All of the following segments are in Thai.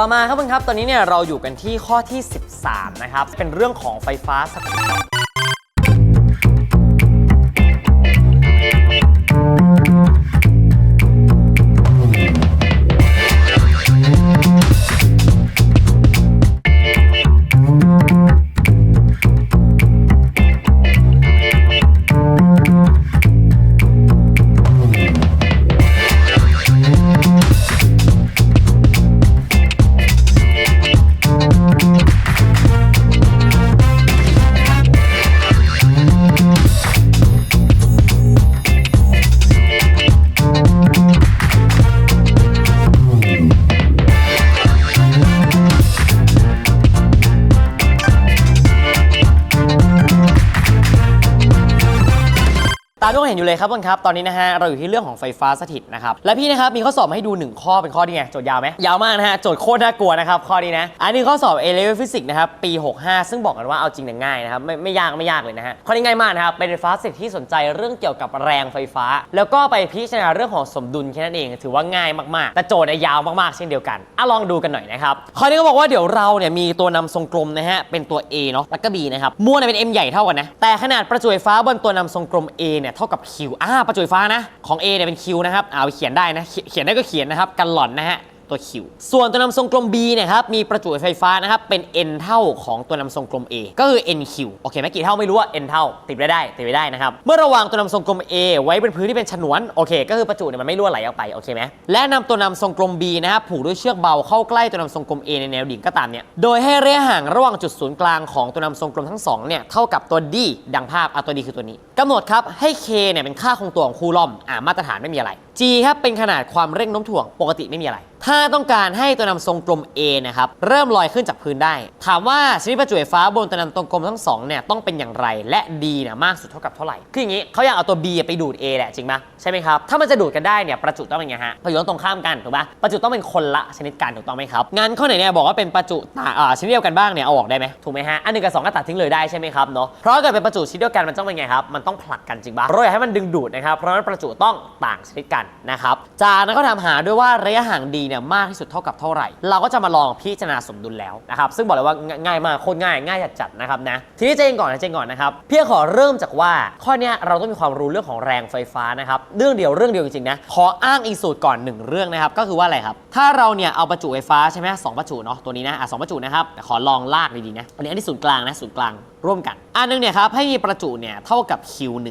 ต่อมาครับเพื่อนครับ ตอนนี้เนี่ยเราอยู่กันที่ข้อที่ 13 นะครับ เป็นเรื่องของไฟฟ้าสถิต ที่เราเห็นอยู่เลยครับเพื่อนครับ ตอนนี้นะฮะเราอยู่ที่เรื่องของไฟฟ้าสถิตนะครับ และพี่นะครับมีข้อสอบมาให้ดู 1 ข้อเป็นข้อที่ไงโจทย์ยาวไหมยาวมากนะฮะโจทย์โคตรน่ากลัวนะครับข้อนี้นะ อันนี้ข้อสอบ A level physics นะครับปี 65 ซึ่งบอกกันว่าเอาจริงเนี่ยง่ายนะครับไม่ไม่ยากไม่ยากเลยนะฮะข้อนี้ง่ายมากนะครับเป็นไฟฟ้าสถิตที่สนใจเรื่องเกี่ยวกับแรงไฟฟ้า แล้วก็ไปพิจารณาเรื่องของสมดุลแค่นั้นเอง ถือว่าง่ายมากๆแต่โจทย์ยาวมากๆเช่นเดียวกันอะลองดูกันหน่อยนะครับข้อนี้ก็บอกว่าเดี๋ยวเราเนี่ยมีตัวนำทรงกลมนะฮะเป็นตัว A เนาะแล้วก็ B นะครับมวลเนี่ยเป็น M ใหญ่เท่ากันนะแต่ขนาดประจุไฟฟ้าบนตัวนำทรงกลม A เนี่ยเท่ากับ Q อ่าประจุไฟฟ้านะ ของ A เนี่ยเป็น Q นะครับเอาไปเขียนได้นะ เขียเขียนได้ก็เขียนนะครับ กันหล่อนนะฮะ ตัว Q ส่วนตัวนำทรงกลม B เนี่ยครับมีประจุไฟฟ้านะครับเป็น N เท่าของตัวนำทรงกลม A ก็คือ NQ โอเคไหมกี่เท่าไม่รู้ว่า N เท่าติดไว้ได้ติดไว้ได้นะครับเมื่อระวางตัวนำทรงกลม A ไว้บนพื้นที่เป็นฉนวนโอเค ก็คือประจุเนี่ยมันไม่รั่วไหลออกไปโอเคไหมและนำตัวนำทรงกลม B นะครับผูกด้วยเชือกเบาเข้าใกล้ตัวนำทรงกลม A ในแนวดิ่งก็ตามเนี่ยโดยให้ระยะห่างระหว่างจุดศูนย์กลางของตัวนำทรงกลมทั้งสองเนี่ยเท่ากับตัว D ดังภาพอะตัว D คือตัวนี้กำหนดครับให้ K เนี่ยเป็นค่าคงตัวของคูลอมอ่ามาตรฐานไม่มีอะไร G ครับเป็นขนาดความเร่งโน้มถ่วงปกติไม่มีอะไร ถ้าต้องการให้ตัวนำทรงกลม A นะครับเริ่มลอยขึ้นจากพื้นได้ ถามว่าชนิดประจุไฟฟ้าบนตัวนำตรงกลมทั้งสองเนี่ยต้องเป็นอย่างไรและ D เนี่ยมากสุดเท่ากับเท่าไหร่คืออย่างนี้เขาอยากเอาตัว B ไปดูด A แหละจริงปะใช่ไหมครับถ้ามันจะดูดกันได้เนี่ยประจุต้องเป็นไงฮะประจุต้องตรงข้ามกันถูกปะประจุต้องเป็นคนละชนิดกันถูกต้องไหมครับงั้นข้อไหนเนี่ยบอกว่าเป็นประจุต่างชนิดเดียวกันบ้างเนี่ยเอาออกได้ไหมถูกไหมฮะอันหนึ่งกับสองก็ตัดทิ้งเลยได้ใช่ไหมครับเนาะเพราะเกิดเป็นประจุชนิดเดียวกันมันต้องเป็นไงครับมันต้องผลักกันจริงปะเราอยากให้มันดึงดูดนะครับเพราะนั้นประจุต้องต่างชนิดกันนะครับจากนั้นก็ทำหาด้วยว่าระยะห่าง D เนี่ยมากที่สุดเท่ากับเท่าไหร่ เราก็จะมาลองพิจารณาสมดุลแล้วนะครับซึ่งบอกเลยว่าง่ายมากโคตรง่ายง่ายจัดๆนะครับนะทีนี้เจนก่อนนะเจนก่อนนะครับเพี่ขอเริ่มจากว่าข้อเนี้ยเราต้องมีความรู้เรื่องของแรงไฟฟ้านะครับเรื่องเดียวเรื่องเดียวจริงๆนะขออ้างอีสูตรก่อนหนึ่งเรื่องนะครับก็คือว่าอะไรครับ ถ้าเราเนี่ยเอาประจุไฟฟ้าใช่ไหมสองประจุเนาะตัวนี้นะอะสองประจุนะครับขอลองลากดีๆนะอันนี้อันนี้ศูนย์กลางนะศูนย์กลางร่วมกัน อันหนึงเนี่ยครับให้มีประจุเนี่ยเท่ากับ Q1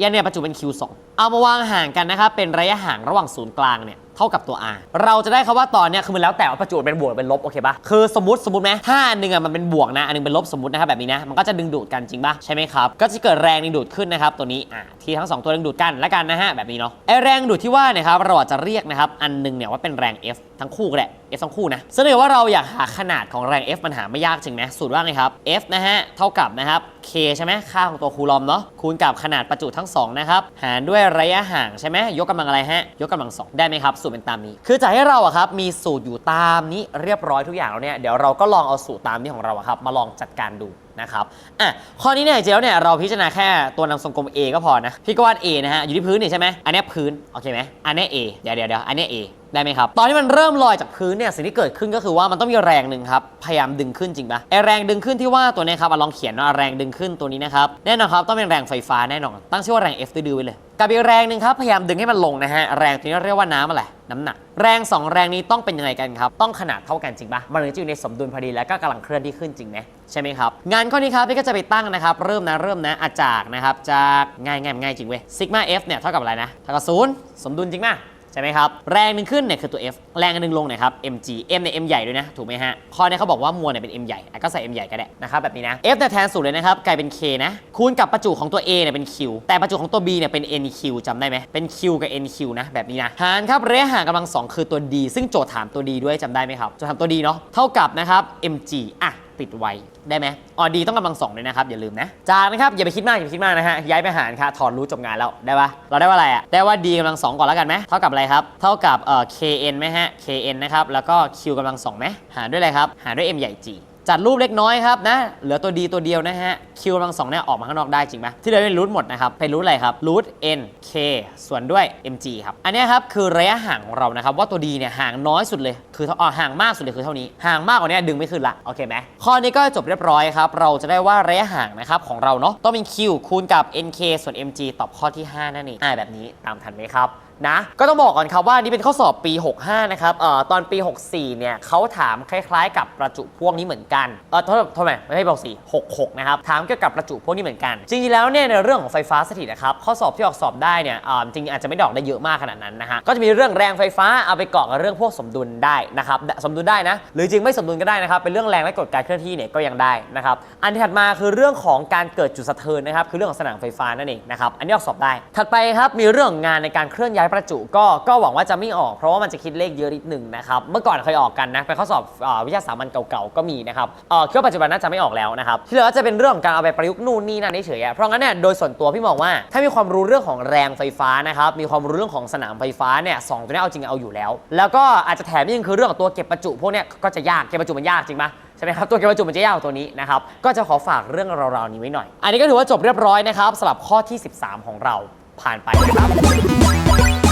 ยันเนี่ยประจุเป็น Q2 เอามาวางห่างกันนะครับเป็นระยะห่างระหว่างศูนย์กลางเนี่ย เท่ากับตัว R เราจะได้คำว่าตอนเนี้ยคือมันแล้วแต่ว่าประจุเป็นบวกเป็นลบโอเคปะคือสมมติสมมติไหมถ้าอันหนึ่งอะมันเป็นบวกนะอันหนึงเป็นลบสมมตินะครับแบบนี้นะมันก็จะดึงดูดกันจริงปะใช่ไหมครับก็จะเกิดแรงดึงดูดขึ้นนะครับตัวนี้อะที่ทั้งสองตัวดึงดูดกันแล้วกันนะฮะแบบนี้เนาะไอแรงดูดที่ว่าเนี่ยครับเราอาจจะเรียกนะครับอันหนึงเนี่ยว่าเป็นแรง F ทั้งคู่ก็ได้ F ทั้งคู่นะซึ่งถ้าเกิดว่าเราอยากหาขนาดของแรง F มันหาไม่ยากจริงไหมสูตรว่าไงครับ F นะฮะเท่ากับนะครับ K ใช่ไหมค่าของตัวคูลอมเนาะคูณกับขนาดประจุทั้งสองนะครับหารด้วยระยะห่างใช่ไหมยกกำลังอะไรฮะยกกำลังสองได้ไหมครับสูตรเป็นตามนี้ คือจะให้เราอะครับมีสูตรอยู่ตามนี้เรียบร้อยทุกอย่างแล้วเนี่ยเดี๋ยวเราก็ลองเอาสูตรตามนี้ของเราอะครับมาลองจัดการดูนะครับอะข้อนี้เนี่ยจริงแล้วเนี่ยเราพิจารณาแค่ตัวนำทรงกลม A ก็พอนะพี่ก็วาด A นะฮะอยู่ที่พื้นนี่ใช่ไหมอันนี้พื้นโอเคไหมอันนี้ A เดี๋ยวเดี๋ยวเดี๋ยวอันนี้ A ได้ไหมครับ ตอนที่มันเริ่มลอยจากพื้นเนี่ยสิ่งที่เกิดขึ้นก็คือว่ามันต้องมีแรงหนึ่งครับ พยายามดึงขึ้นจริงปะไอแรงดึงขึ้นที่ว่าตัวเนี้ครับอะลองเขียนว่าแรงดึงขึ้นตัวนี้นะครับแน่นอนครับต้องเป็นแรงไฟฟ้าแน่นอน ตั้งชื่อว่าแรง F ดื้อๆไว้เลยกับอีกแรงหนึ่งครับพยายามดึงให้มันลงนะฮะแรงตัวนี้เรียกว่าน้ำอะไรน้ำหนัก แรง 2 แรงนี้ต้องเป็นยังไงกันครับ ต้องขนาดเท่ากันจริงปะมันถึงจะอยู่ในสมดุลพอดีแล้วก็กำลังเคลื่อนที่ขึ้นจริงไหมใช่ไหมครับ งานข้อนี้ครับพี่ก็จะไปตั้งนะครับ เริ่มนะเริ่มนะอาจากนะครับจากง่ายง่ายง่ายจริงเว้ยซิกมา F เนี่ยเท่ากับอะไรนะเท่ากับศูนย์สมดุลจริงปะ ใช่ไหมครับ แรงหนึ่งขึ้นเนี่ยคือตัว F แรงอันหนึ่งลงเนี่ยครับ mg m เนี่ย m ใหญ่ด้วยนะถูกไหมฮะข้อนี้เขาบอกว่ามวลเนี่ยเป็น m ใหญ่อะก็ใส่ m ใหญ่ก็ได้นะครับแบบนี้นะ F เนี่ยแทนสูตรเลยนะครับกลายเป็น k นะคูณกับประจุของตัว A เนี่ยเป็น q แต่ประจุของตัว B เนี่ยเป็น nq จำได้ไหมเป็น q กับ nq นะแบบนี้นะหารครับระยะห่างกำลังสองคือตัว d ซึ่งโจทย์ถามตัว d ด้วยจำได้ไหมครับโจทย์ถามตัว d เนาะเท่ากับนะครับ mg อะ ติดไว้ได้ไหมอ๋อดีต้องกำลังสองด้วยนะครับอย่าลืมนะจากนะครับอย่าไปคิดมากอย่าไปคิดมากนะฮะย้ายไปหารค่ะถอนรู้จบงานแล้วได้ปะเราได้ว่าอะไรอะได้ว่า d กำลังสองก่อนแล้วกันไหมเท่ากับอะไรครับเท่ากับเอ่อ kn ไหมฮะ kn นะครับแล้วก็ q กำลังสองไหมหารด้วยอะไรครับหารด้วย m ใหญ่ g จัดรูปเล็กน้อยครับนะ เหลือตัวดีตัวเดียวนะฮะคิวกำลังสองเนี่ยออกมาข้างนอกได้จริงไหมที่เหลือเป็นรูทหมดนะครับ เป็นรูทอะไรครับรูท n k ส่วนด้วย mg ครับ อันนี้ครับคือระยะห่างของเรานะครับ ว่าตัวดีเนี่ยห่างน้อยสุดเลย คือเท่อ๋อห่างมากสุดเลยคือเท่านี้ ห่างมากกว่านี้ดึงไม่ขึ้นละ โอเคไหมข้อนี้ก็จบเรียบร้อยครับ เราจะได้ว่าระยะห่างนะครับของเราเนาะ ต้องเป็น q คูณกับ nk ส่วน mg ตอบข้อที่ 5 นั่นเองอ่าแบบนี้ตามทันไหมครับ นะ ก็ต้องบอกก่อนครับว่านี่เป็นข้อสอบปี 65 นะครับเอ่อตอนปี 64 เนี่ยเขาถามคล้ายๆ กับประจุพวกนี้เหมือนกัน เออโทษโทษไหมไม่ใช่บอกสี่66 นะครับ ถามเกี่ยวกับประจุพวกนี้เหมือนกัน จริงๆ แล้วเนี่ยในเรื่องของไฟฟ้าสถิตนะครับ ข้อสอบที่ออกสอบได้เนี่ยเอ่อจริงๆอาจจะไม่ดอกได้เยอะมากขนาดนั้นนะฮะ ก็จะมีเรื่องแรงไฟฟ้าเอาไปเกาะกับเรื่องพวกสมดุลได้นะครับ สมดุลได้นะ หรือจริงไม่สมดุลก็ได้นะครับ เป็นเรื่องแรงและกฎการเคลื่อนที่เนี่ยก็ยังได้นะครับ อันที่ถัดมาคือเรื่องของการเกิดจุดสะเทือนนะครับ คือเรื่องของสนามไฟฟ้านั่นเองนะครับ อันนี้ออกสอบได้ ถัดไปครับ มีเรื่องงานในการเคลื่อนย้ายประจุก็ก็หวังว่าจะไม่ออก เพราะว่ามันจะคิดเลขเยอะนิดหนึ่งนะครับเมื่อก่อนเคยออกกันนะเป็นข้อสอบอวิชาสามัญเก่าๆก็มีนะครับเอ่อคิดว่าปัจจุบันน่าจะไม่ออกแล้วนะครับที่เหลือก็จะเป็นเรื่องของการเอาไปประยุกต์นู่นนี่นั่นเฉยๆอะเพราะงั้นเนี่ยโดยส่วนตัวพี่มองว่าถ้ามีความรู้เรื่องของแรงไฟฟ้านะครับมีความรู้เรื่องของสนามไฟฟ้าเนี่ยสองตัวนี้เอาจริงเอาอยู่แล้ว แล้วก็อาจจะแถมนิดนึงคือเรื่องของตัวเก็บประจุพวกเนี้ยก็จะยากเก็บประจุมันยากจริงปะใช่ไหมครับตัวเก็บประจุมันจะยากกว่าตัวนี้นะครับ ก็จะขอฝากเรื่องราวๆนี้ไว้หน่อย อันนี้ก็ถือว่าจบเรียบร้อยนะครับสำหรับข้อที่ 13 ของเรา ผ่านไปนะครับ